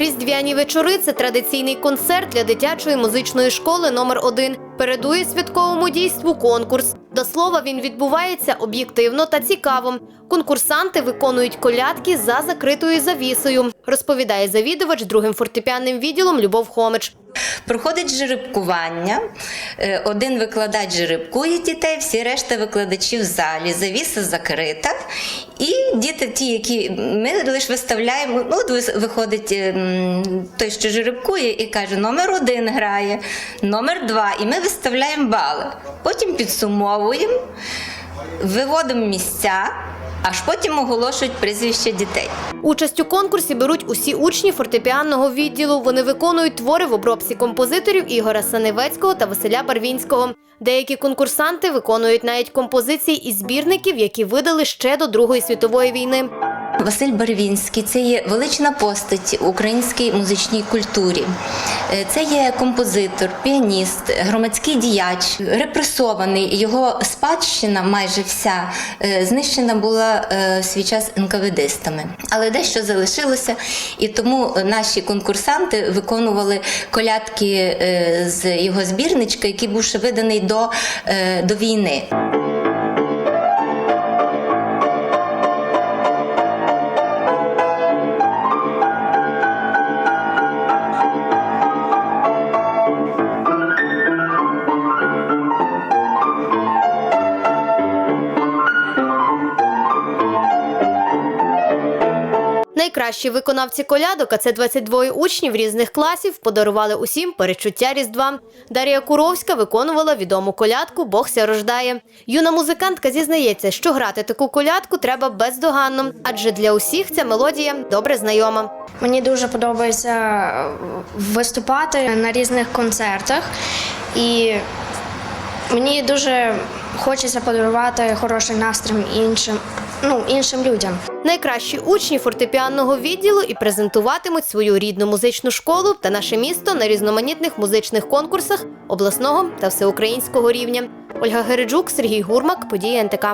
Різдвяні вечори це традиційний концерт для дитячої музичної школи номер 1 Передує святковому дійству конкурс. До слова, він відбувається об'єктивно та цікаво. Конкурсанти виконують колядки за закритою завісою, розповідає завідувач другим фортепіанним відділом Любов Хомич. Проходить жеребкування. Е, Один викладач жеребкує дітей, всі решта викладачів в залі. Завіса закрита. І діти, ті, які ми лише виставляємо, ну, виходить ем, той, що жеребкує, і каже, номер один грає, номер два. І ми виставляємо бали. Потім підсумовуємо, виводимо місця, аж потім оголошують прізвище дітей. Участь у конкурсі беруть усі учні фортепіанного відділу. Вони виконують твори в обробці композиторів Ігора Саневецького та Василя Барвінського. Деякі конкурсанти виконують навіть композиції із збірників, які видали ще до Другої світової війни. Василь Барвінський це є велична постать у українській музичній культурі. Е, Це є композитор, піаніст, громадський діяч, репресований. Його спадщина майже вся е, знищена була е, в свій час НКВДистами. Але дещо залишилося, і тому наші конкурсанти виконували колядки з його збірничка, який був ще виданий до, до війни. Найкращі виконавці колядок, а це 22 учнів різних класів, подарували усім перечуття Різдва. Дар'я Куровська виконувала відому колядку Бог ся рождає. Юна музикантка зізнається, що грати таку колядку треба бездоганно, адже для усіх ця мелодія добре знайома. Мені дуже подобається е, виступати на різних концертах, і мені дуже хочеться подарувати хороший настрій іншим, ну, іншим людям. Найкращі учні фортепіанного відділу і презентуватимуть свою рідну музичну школу та наше місто на різноманітних музичних конкурсах обласного та всеукраїнського рівня. Ольга Гереджук, Сергій Гурмак, події НТК.